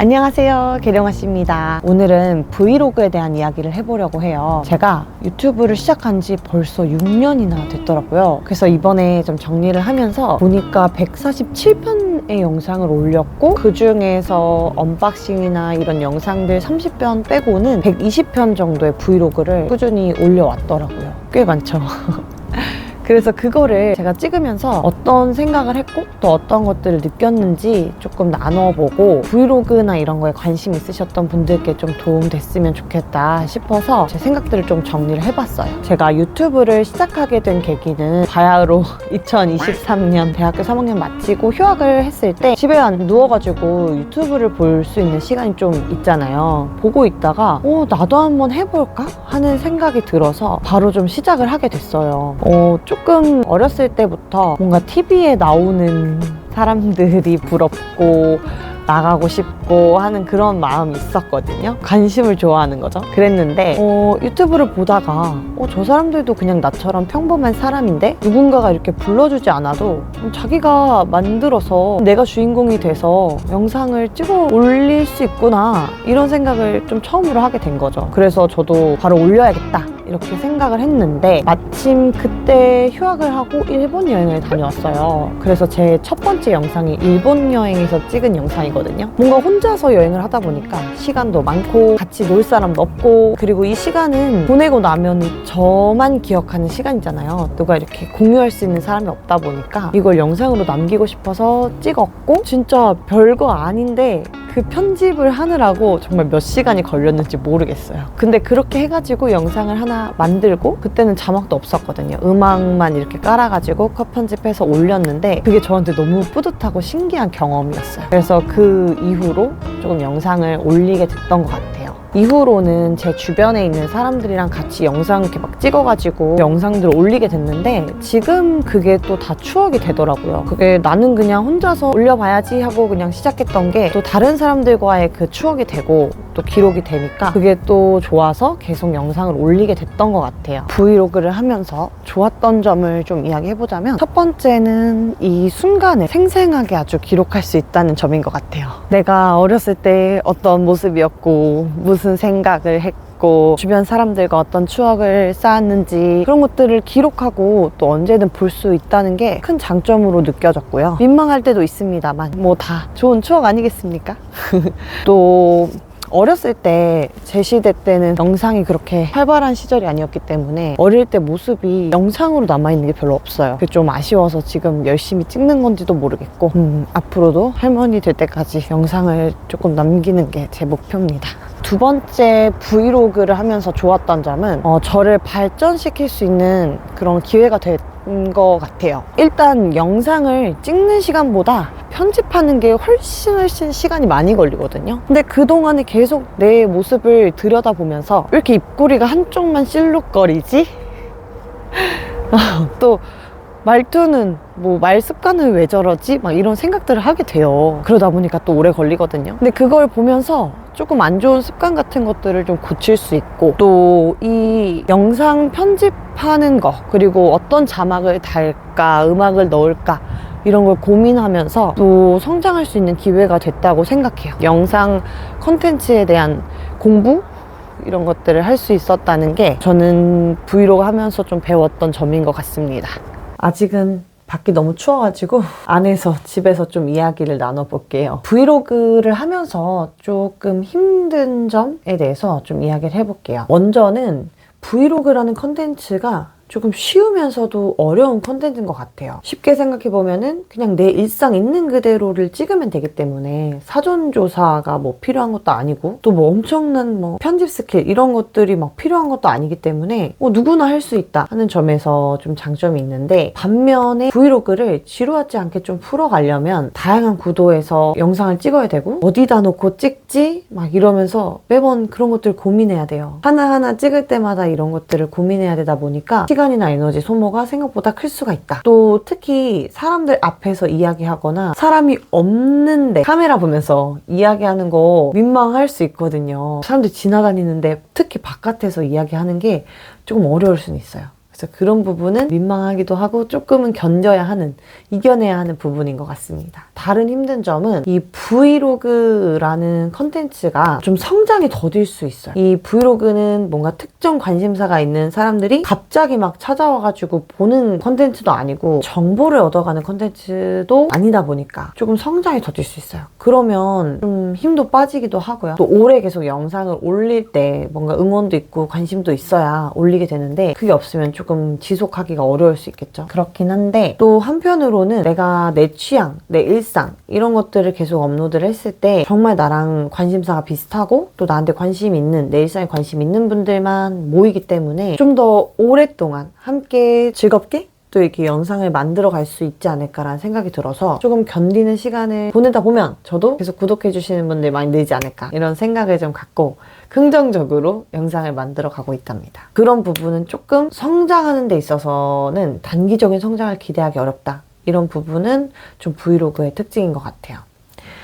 안녕하세요. 계령아 씨입니다. 오늘은 브이로그에 대한 이야기를 해보려고 해요. 제가 유튜브를 시작한 지 벌써 6년이나 됐더라고요. 그래서 이번에 좀 정리를 하면서 보니까 147편의 영상을 올렸고 그 중에서 언박싱이나 이런 영상들 30편 빼고는 120편 정도의 브이로그를 꾸준히 올려왔더라고요. 꽤 많죠. 그래서 그거를 제가 찍으면서 어떤 생각을 했고 또 어떤 것들을 느꼈는지 조금 나눠보고 브이로그나 이런 거에 관심 있으셨던 분들께 좀 도움 됐으면 좋겠다 싶어서 제 생각들을 좀 정리를 해봤어요. 제가 유튜브를 시작하게 된 계기는 바야흐로 2023년 대학교 3학년 마치고 휴학을 했을 때 집에 안 누워가지고 유튜브를 볼 수 있는 시간이 좀 있잖아요. 보고 있다가 어 나도 한번 해볼까 하는 생각이 들어서 바로 좀 시작을 하게 됐어요. 어 조금 어렸을 때부터 뭔가 TV에 나오는 사람들이 부럽고 나가고 싶고 하는 그런 마음이 있었거든요. 관심을 좋아하는 거죠. 그랬는데 어, 유튜브를 보다가 어, 저 사람들도 그냥 나처럼 평범한 사람인데 누군가가 이렇게 불러주지 않아도 자기가 만들어서 내가 주인공이 돼서 영상을 찍어 올릴 수 있구나 이런 생각을 좀 처음으로 하게 된 거죠. 그래서 저도 바로 올려야겠다 이렇게 생각을 했는데 마침 그때 휴학을 하고 일본 여행을 다녀왔어요. 그래서 제 첫 번째 영상이 일본 여행에서 찍은 영상이거든요. 뭔가 혼자서 여행을 하다 보니까 시간도 많고 같이 놀 사람도 없고 그리고 이 시간은 보내고 나면 저만 기억하는 시간이잖아요. 누가 이렇게 공유할 수 있는 사람이 없다 보니까 이걸 영상으로 남기고 싶어서 찍었고 진짜 별거 아닌데 그 편집을 하느라고 정말 몇 시간이 걸렸는지 모르겠어요. 근데 그렇게 해가지고 영상을 하나 만들고 그때는 자막도 없었거든요. 음악만 이렇게 깔아가지고 컷 편집해서 올렸는데 그게 저한테 너무 뿌듯하고 신기한 경험이었어요. 그래서 그 이후로 조금 영상을 올리게 됐던 것 같아요. 이후로는 제 주변에 있는 사람들이랑 같이 영상 이렇게 막 찍어가지고 영상들을 올리게 됐는데 지금 그게 또 다 추억이 되더라고요. 그게 나는 그냥 혼자서 올려봐야지 하고 그냥 시작했던 게 또 다른 사람들과의 그 추억이 되고 또 기록이 되니까 그게 또 좋아서 계속 영상을 올리게 됐던 것 같아요. 브이로그를 하면서 좋았던 점을 좀 이야기해보자면 첫 번째는 이 순간을 생생하게 아주 기록할 수 있다는 점인 것 같아요. 내가 어렸을 때 어떤 모습이었고 무슨 생각을 했고 주변 사람들과 어떤 추억을 쌓았는지 그런 것들을 기록하고 또 언제든 볼 수 있다는 게 큰 장점으로 느껴졌고요. 민망할 때도 있습니다만 뭐 다 좋은 추억 아니겠습니까? 또 어렸을 때 제 시대 때는 영상이 그렇게 활발한 시절이 아니었기 때문에 어릴 때 모습이 영상으로 남아있는 게 별로 없어요. 그게 좀 아쉬워서 지금 열심히 찍는 건지도 모르겠고 음, 앞으로도 할머니 될 때까지 영상을 조금 남기는 게 제 목표입니다. 두 번째 브이로그를 하면서 좋았던 점은 어, 저를 발전시킬 수 있는 그런 기회가 된것 같아요. 일단 영상을 찍는 시간보다 편집하는 게 훨씬 훨씬 시간이 많이 걸리거든요. 근데 그동안에 계속 내 모습을 들여다보면서 왜 이렇게 입꼬리가 한쪽만 실룩거리지? 또 말투는 뭐 말 습관은 왜 저러지? 막 이런 생각들을 하게 돼요. 그러다 보니까 또 오래 걸리거든요. 근데 그걸 보면서 조금 안 좋은 습관 같은 것들을 좀 고칠 수 있고 또 이 영상 편집하는 거 그리고 어떤 자막을 달까 음악을 넣을까 이런 걸 고민하면서 또 성장할 수 있는 기회가 됐다고 생각해요. 영상 컨텐츠에 대한 공부 이런 것들을 할 수 있었다는 게 저는 브이로그 하면서 좀 배웠던 점인 것 같습니다. 아직은 밖이 너무 추워가지고 안에서 집에서 좀 이야기를 나눠볼게요. 브이로그를 하면서 조금 힘든 점에 대해서 좀 이야기를 해볼게요. 먼저는 브이로그라는 컨텐츠가 조금 쉬우면서도 어려운 컨텐츠인 것 같아요. 쉽게 생각해보면은 그냥 내 일상 있는 그대로를 찍으면 되기 때문에 사전조사가 뭐 필요한 것도 아니고 또 뭐 엄청난 뭐 편집 스킬 이런 것들이 막 필요한 것도 아니기 때문에 뭐 누구나 할 수 있다 하는 점에서 좀 장점이 있는데 반면에 브이로그를 지루하지 않게 좀 풀어가려면 다양한 구도에서 영상을 찍어야 되고 어디다 놓고 찍지 막 이러면서 매번 그런 것들 고민해야 돼요. 하나하나 찍을 때마다 이런 것들을 고민해야 되다 보니까 시간 이나 에너지 소모가 생각보다 클 수가 있다. 또 특히 사람들 앞에서 이야기하거나 사람이 없는데 카메라 보면서 이야기하는 거 민망할 수 있거든요. 사람들 지나다니는데 특히 바깥에서 이야기하는 게 조금 어려울 수는 있어요. 그래서 그런 부분은 민망하기도 하고 조금은 견뎌야 하는, 이겨내야 하는 부분인 것 같습니다. 다른 힘든 점은 이 브이로그라는 컨텐츠가 좀 성장이 더딜 수 있어요. 이 브이로그는 뭔가 특정 관심사가 있는 사람들이 갑자기 막 찾아와가지고 보는 컨텐츠도 아니고 정보를 얻어가는 컨텐츠도 아니다 보니까 조금 성장이 더딜 수 있어요. 그러면 좀 힘도 빠지기도 하고요. 또 오래 계속 영상을 올릴 때 뭔가 응원도 있고 관심도 있어야 올리게 되는데 그게 없으면 조금 지속하기가 어려울 수 있겠죠. 그렇긴 한데 또 한편으로는 내가 내 취향, 내 일상 이런 것들을 계속 업로드를 했을 때 정말 나랑 관심사가 비슷하고 또 나한테 관심 있는 내 일상에 관심 있는 분들만 모이기 때문에 좀 더 오랫동안 함께 즐겁게 또 이렇게 영상을 만들어 갈 수 있지 않을까라는 생각이 들어서 조금 견디는 시간을 보내다 보면 저도 계속 구독해 주시는 분들 많이 늘지 않을까 이런 생각을 좀 갖고 긍정적으로 영상을 만들어 가고 있답니다. 그런 부분은 조금 성장하는 데 있어서는 단기적인 성장을 기대하기 어렵다. 이런 부분은 좀 브이로그의 특징인 것 같아요.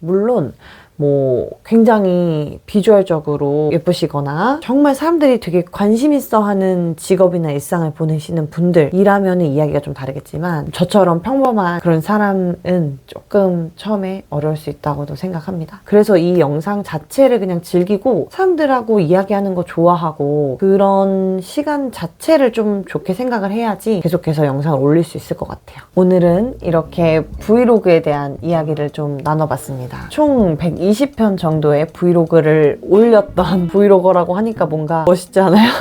물론 뭐 굉장히 비주얼적으로 예쁘시거나 정말 사람들이 되게 관심 있어 하는 직업이나 일상을 보내시는 분들이라면 이야기가 좀 다르겠지만 저처럼 평범한 그런 사람은 조금 처음에 어려울 수 있다고도 생각합니다. 그래서 이 영상 자체를 그냥 즐기고 사람들하고 이야기하는 거 좋아하고 그런 시간 자체를 좀 좋게 생각을 해야지 계속해서 영상을 올릴 수 있을 것 같아요. 오늘은 이렇게 브이로그에 대한 이야기를 좀 나눠봤습니다. 총 120편 정도의 브이로그를 올렸던 브이로거라고 하니까 뭔가 멋있지 않아요?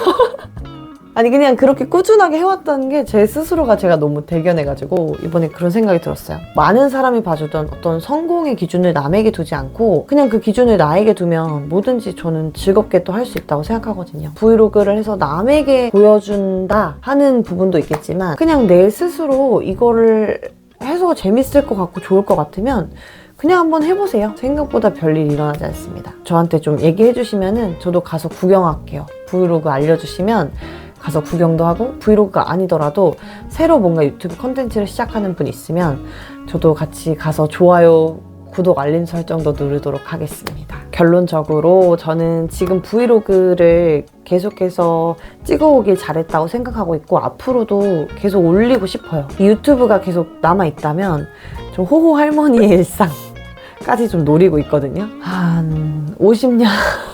아니 그냥 그렇게 꾸준하게 해왔다는 게 제 스스로가 제가 너무 대견해가지고 이번에 그런 생각이 들었어요. 많은 사람이 봐주던 어떤 성공의 기준을 남에게 두지 않고 그냥 그 기준을 나에게 두면 뭐든지 저는 즐겁게 또 할 수 있다고 생각하거든요. 브이로그를 해서 남에게 보여준다 하는 부분도 있겠지만 그냥 내 스스로 이거를 해서 재밌을 것 같고 좋을 것 같으면 그냥 한번 해보세요. 생각보다 별일 일어나지 않습니다. 저한테 좀 얘기해 주시면은 저도 가서 구경할게요. 브이로그 알려주시면 가서 구경도 하고 브이로그가 아니더라도 새로 뭔가 유튜브 컨텐츠를 시작하는 분 있으면 저도 같이 가서 좋아요, 구독, 알림 설정도 누르도록 하겠습니다. 결론적으로 저는 지금 브이로그를 계속해서 찍어오길 잘했다고 생각하고 있고 앞으로도 계속 올리고 싶어요. 이 유튜브가 계속 남아있다면 좀 호호 할머니의 일상 까지 좀 노리고 있거든요. 한 50년.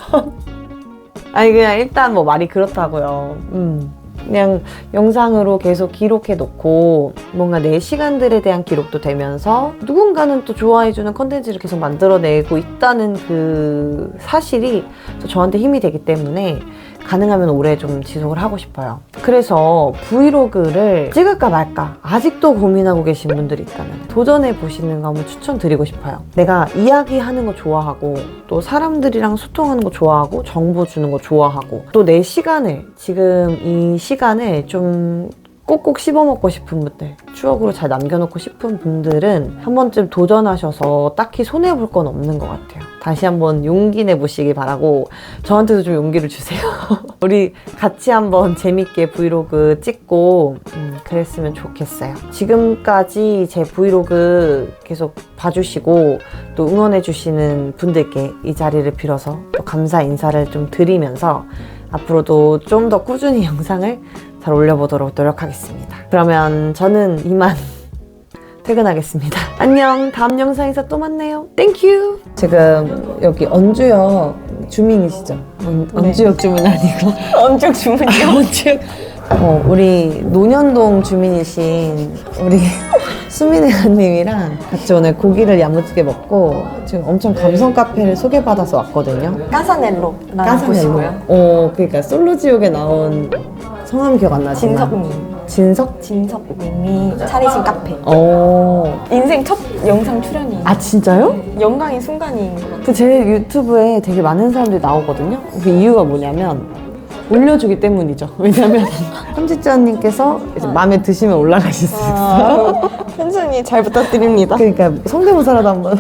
아니, 그냥 일단 뭐 말이 그렇다고요. 음. 그냥 영상으로 계속 기록해 놓고 뭔가 내 시간들에 대한 기록도 되면서 누군가는 또 좋아해 주는 컨텐츠를 계속 만들어내고 있다는 그 사실이 또 저한테 힘이 되기 때문에 가능하면 오래 좀 지속을 하고 싶어요. 그래서 브이로그를 찍을까 말까 아직도 고민하고 계신 분들이 있다면 도전해 보시는 거 한번 추천드리고 싶어요. 내가 이야기하는 거 좋아하고 또 사람들이랑 소통하는 거 좋아하고 정보 주는 거 좋아하고 또 내 시간을 지금 이 시간을 좀 꼭꼭 씹어 먹고 싶은 분들, 추억으로 잘 남겨놓고 싶은 분들은 한 번쯤 도전하셔서 딱히 손해볼 건 없는 것 같아요. 다시 한번 용기 내보시기 바라고 저한테도 좀 용기를 주세요. 우리 같이 한번 재밌게 브이로그 찍고 음, 그랬으면 좋겠어요. 지금까지 제 브이로그 계속 봐주시고 또 응원해주시는 분들께 이 자리를 빌어서 또 감사 인사를 좀 드리면서 앞으로도 좀 더 꾸준히 영상을 잘 올려보도록 노력하겠습니다. 그러면 저는 이만 퇴근하겠습니다. 안녕. 다음 영상에서 또 만나요. 땡큐. 지금 여기 언주역 주민이시죠? 언, 언주역 주민 아니고 엄청 주문이요? 언주역. 어, 우리 논현동 주민이신 우리 수민 회원님이랑 같이 오늘 고기를 야무지게 먹고 지금 엄청 감성 카페를 소개받아서 왔거든요. 까사넬로 까사넬로. 어, 그러니까 솔로 지옥에 나온 성함 기억 안 나지만 진석님 진석? 진석님이 차리신 카페 어. 인생 첫 영상 출연이 아 진짜요? 영광의 순간인 것 같아요 그 제 유튜브에 되게 많은 사람들이 나오거든요. 그 이유가 뭐냐면 올려주기 때문이죠. 왜냐면 편집자님께서 이제 마음에 드시면 올라가실 수 있어요. 선생님 잘 부탁드립니다 그러니까 성대모사라도 한번.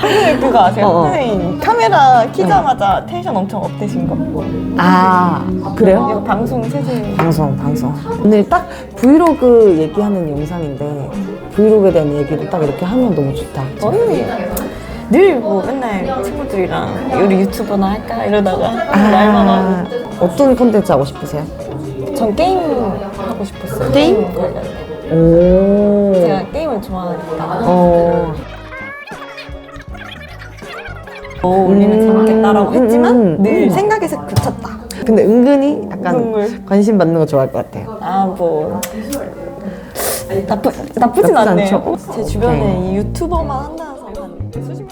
선생님 그거 아세요? 어, 어. 선생님 카메라 키자마자 텐션 엄청 업되신 거 아 그래요? 이거 방송 세세 방송 방송. 오늘 딱 브이로그 얘기하는 영상인데 브이로그에 대한 얘기를 딱 이렇게 하면 너무 좋다. 저는 늘 뭐 맨날 친구들이랑 우리 유튜버나 할까 이러다가 아. 날마다 어떤 콘텐츠 하고 싶으세요? 전 게임 하고 하고 싶었어요. 게임? 관련된. 오. 제가 게임을 좋아하니까. 어. 어, 올리면 재밌겠다라고 음, 했지만 음, 늘 음. 생각에서 그쳤다. 근데 은근히 약간 눈물. 관심 받는 거 좋아할 것 같아요. 아, 뭐. 나쁘, 나쁘진 않네요. 않죠? 제 주변에 네. 이 유튜버만 한다는 사람 한 수십